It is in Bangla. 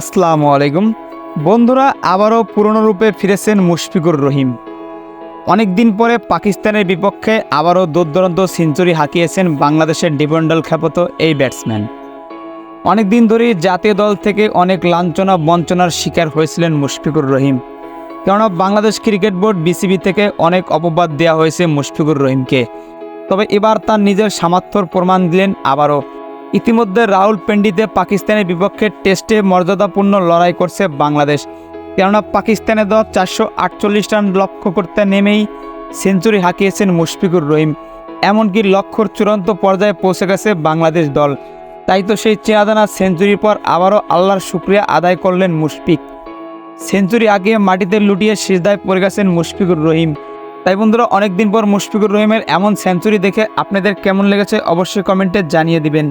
আসসালামু আলাইকুম। বন্ধুরা, আবারও পুরনো রূপে ফিরেছেন মুশফিকুর রহিম। অনেক দিন পরে পাকিস্তানের বিপক্ষে আবারও দুর্দান্ত সেঞ্চুরি হাঁকিয়েছেন বাংলাদেশের ডিপেন্ডাল খ্যাপত এই ব্যাটসম্যান। অনেক দিন ধরেই জাতীয় দল থেকে অনেক লাঞ্ছনা বঞ্চনার শিকার হয়েছিলেন মুশফিকুর রহিম। কেননা বাংলাদেশ ক্রিকেট বোর্ড বিসিবি থেকে অনেক অপবাদ দেওয়া হয়েছে মুশফিকুর রহিমকে। তবে এবার তার নিজের সামর্থ্যর প্রমাণ দিলেন আবারও। ইতিমধ্যে রাহুল পেন্ডিতে পাকিস্তানের বিপক্ষে টেস্টে মর্যাদাপূর্ণ লড়াই করছে বাংলাদেশ। কেননা পাকিস্তানের দল চারশো আটচল্লিশ রান লক্ষ্য করতে নেমেই সেঞ্চুরি হাঁকিয়েছেন মুশফিকুর রহিম। এমনকি লক্ষ্যর চূড়ান্ত পর্যায়ে পৌঁছে গেছে বাংলাদেশ দল। তাই তো সেই চেনাদানা সেঞ্চুরির পর আবারও আল্লাহর শুক্রিয়া আদায় করলেন মুশফিক। সেঞ্চুরি আগে মাটিতে লুটিয়ে সিজদায় পড়ে গেছেন মুশফিকুর রহিম। তাই বন্ধুরা, অনেকদিন পর মুশফিকুর রহিমের এমন সেঞ্চুরি দেখে আপনাদের কেমন লেগেছে অবশ্যই কমেন্টে জানিয়ে দিবেন।